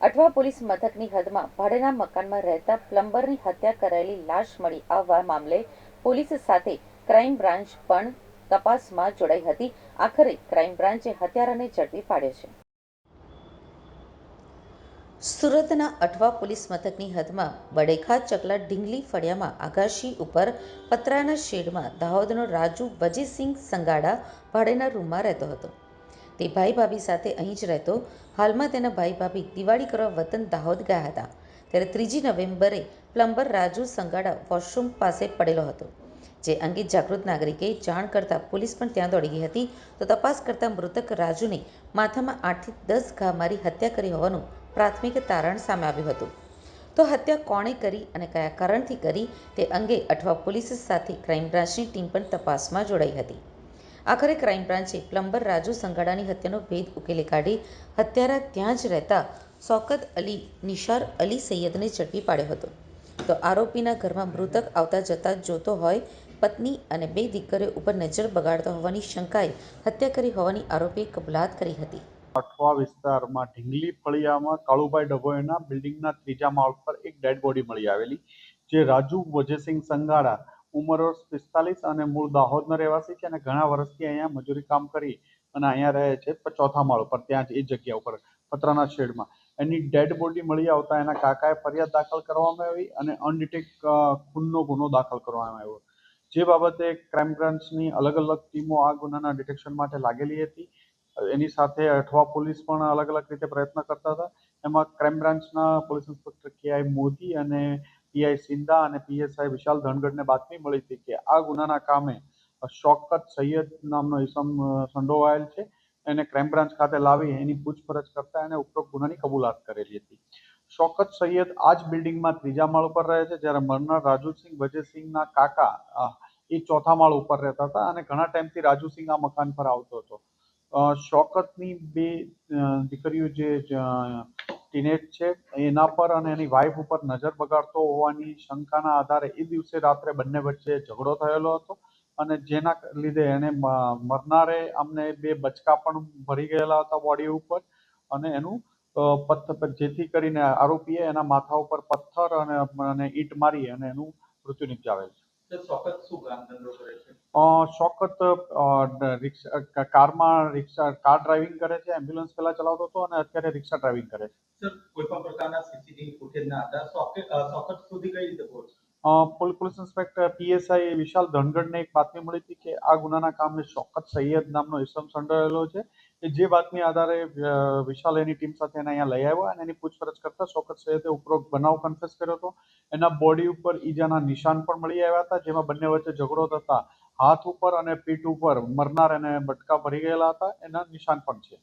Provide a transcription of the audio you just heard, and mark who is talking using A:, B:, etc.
A: Athwa police મથકની હદમાં ભાડેના મકાનમાં રહેતા પ્લમ્બરની હત્યા કરાયેલી લાશ મળી આવવા મામલે પોલીસ સાથે ક્રાઇમ બ્રાન્ચ પણ તપાસમાં જોડાઈ હતી. આખરે ક્રાઇમ બ્રાન્ચે હત્યારાને ઝડપી પાડ્યો છે. સુરતના અઠવા પોલીસ મથકની હદમાં બડેખા ચકલા ઢીંગલી ફળિયામાં આગાશી ઉપર પતરાના શેડમાં દાહોદનો રાજુ વજીસિંહ સંગાડા ભાડેના રૂમમાં રહેતો હતો. તે ભાઈ ભાભી સાથે અહીં જ રહેતો. હાલમાં તેના ભાઈ ભાભી દિવાળી કરવા વતન દાહોદ ગયા હતા. ત્યારે ત્રીજી નવેમ્બરે પ્લમ્બર રાજુ સંગાડા વોશરૂમ પાસે પડેલો હતો, જે અંગે જાગૃત નાગરિકે જાણ કરતાં પોલીસ પણ ત્યાં દોડી ગઈ હતી. તો તપાસ કરતાં મૃતક રાજુને માથામાં આઠથી દસ ઘા મારી હત્યા કરી હોવાનું પ્રાથમિક તારણ સામે આવ્યું હતું. તો હત્યા કોણે કરી અને કયા કારણથી કરી તે અંગે અઠવા પોલીસ સાથે ક્રાઇમ બ્રાન્ચની ટીમ પણ તપાસમાં જોડાઈ હતી. આખરે ક્રાઇમ બ્રાન્ચે પ્લમ્બર રાજુ સંઘાડાની હત્યાનો ભેદ ઉકેલી કાઢી હત્યારા ત્યાં જ રહેતા શોકત અલી, નિશાર અલી સૈયદને ઝડપી પાડ્યો હતો. તો આરોપીના ઘરમાં મૃતક આવતા જતા જોતો હોય, પત્ની અને બે દીકરીઓ ઉપર નજર બગાડતો હોવાની શંકાએ હત્યા કરી હોવાની આરોપીએ કબૂલાત કરી હતી.
B: અઠવા વિસ્તારમાં ઢીંગલી ફળિયામાં કાળુભાઈ ડભોઈના બિલ્ડિંગના ત્રીજા માળ પર એક ડેડ બોડી મળી આવેલી, જે રાજુ વજયસિંહ સંગાડા ઉંમર વર્ષ પિસ્તાલીસ અને મૂળ દાહોદના રહેવાસી છે અને ઘણા વર્ષથી અહીંયા મજૂરી કામ કરી અને અહીંયા રહે છે ચોથા માળ ઉપર ત્યાં જ એ જગ્યા ઉપર, પતરાના શેડમાં. એની ડેડ બોડી મળી આવતા એના કાકાએ ફરિયાદ દાખલ કરવામાં આવી અને અનડિટેક ખૂનનો ગુનો દાખલ કરવામાં આવ્યો. જે બાબતે ક્રાઇમ બ્રાન્ચની અલગ અલગ ટીમો આ ગુનાના ડિટેક્શન માટે લાગેલી હતી. એની સાથે અઠવા પોલીસ પણ અલગ અલગ રીતે પ્રયત્ન કરતા હતા. એમાં ક્રાઇમ બ્રાન્ચના પોલીસ ઇન્સ્પેક્ટર કે આઈ મોદી અને પીઆઈ સિંધા અને પીએસઆઈ વિશાલ ધનગઢને બાતમી મળી હતી કે આ ગુનાના કામે શોકત સૈયદ નામનો ઇસમ સંડોવાયેલ છે. એને ક્રાઇમ બ્રાન્ચ ખાતે લાવી એની પૂછપરછ કરતા એને ઉપરોક્ત ગુનાની કબૂલાત કરેલી હતી. શોકત સૈયદ આ જ બિલ્ડિંગમાં ત્રીજા માળ ઉપર રહે છે, જ્યારે મરનાર રાજુસિંહ વજયસિંહના કાકા એ ચોથા માળ ઉપર રહેતા હતા અને ઘણા ટાઈમથી રાજુસિંહ આ મકાન પર આવતો હતો. શોકતની બે દીકરીઓ જે ટીનેજ છે. એના પર અને એની વાઈફ ઉપર નજર બગાડતો હોવાની શંકાના આધારે એ દિવસે રાત્રે બંને વચ્ચે ઝઘડો થયેલો હતો અને જેના લીધે એને મરનારે અમને બે બચકા પણ ભરી ગયેલા હતા બોડી ઉપર અને એનું પથ્થર જેથી કરીને આરોપીએ એના માથા ઉપર પથ્થર અને ઈંટ મારી અને એનું મૃત્યુ નિપજાવેલ છે. શોકત રિક્ષા કારમાં રિક્ષા કાર ડ્રાઇવિંગ કરે છે એમ્બ્યુલન્સ પહેલા ચલાવતો હતો અને અત્યારે રિક્ષા ડ્રાઇવિંગ કરે છે.
C: સર કોઈ પણ પ્રકારના સીસીટીવી ફૂટેજના આધાર સોકેટ સોકેટ સુધી કઈ રીતે પહોંચે
B: અ, પોલ- પોલીસ ઇન્સ્પેક્ટર પીએસઆઈ વિશાલ ધનગઢને એક બાતમી મળી હતી કે આ ગુનાના કામે શોકત સૈયદ નામનો ઇસમ સંડળેલો છે કે જે બાતમી આધારે વિશાલ એની ટીમ સાથે એને અહીંયા લઈ આવ્યો અને એની પૂછપરછ કરતા શોકત સૈયદે ઉપરોક્ત બનાવ કન્ફેસ કર્યો હતો. એના બોડી ઉપર ઈજાના નિશાન પણ મળી આવ્યા હતા જેમાં બંને વચ્ચે ઝઘડો થતા હાથ ઉપર અને પીઠ ઉપર મરનાર એને બટકા ભરી ગયેલા હતા. એના નિશાન પણ છે.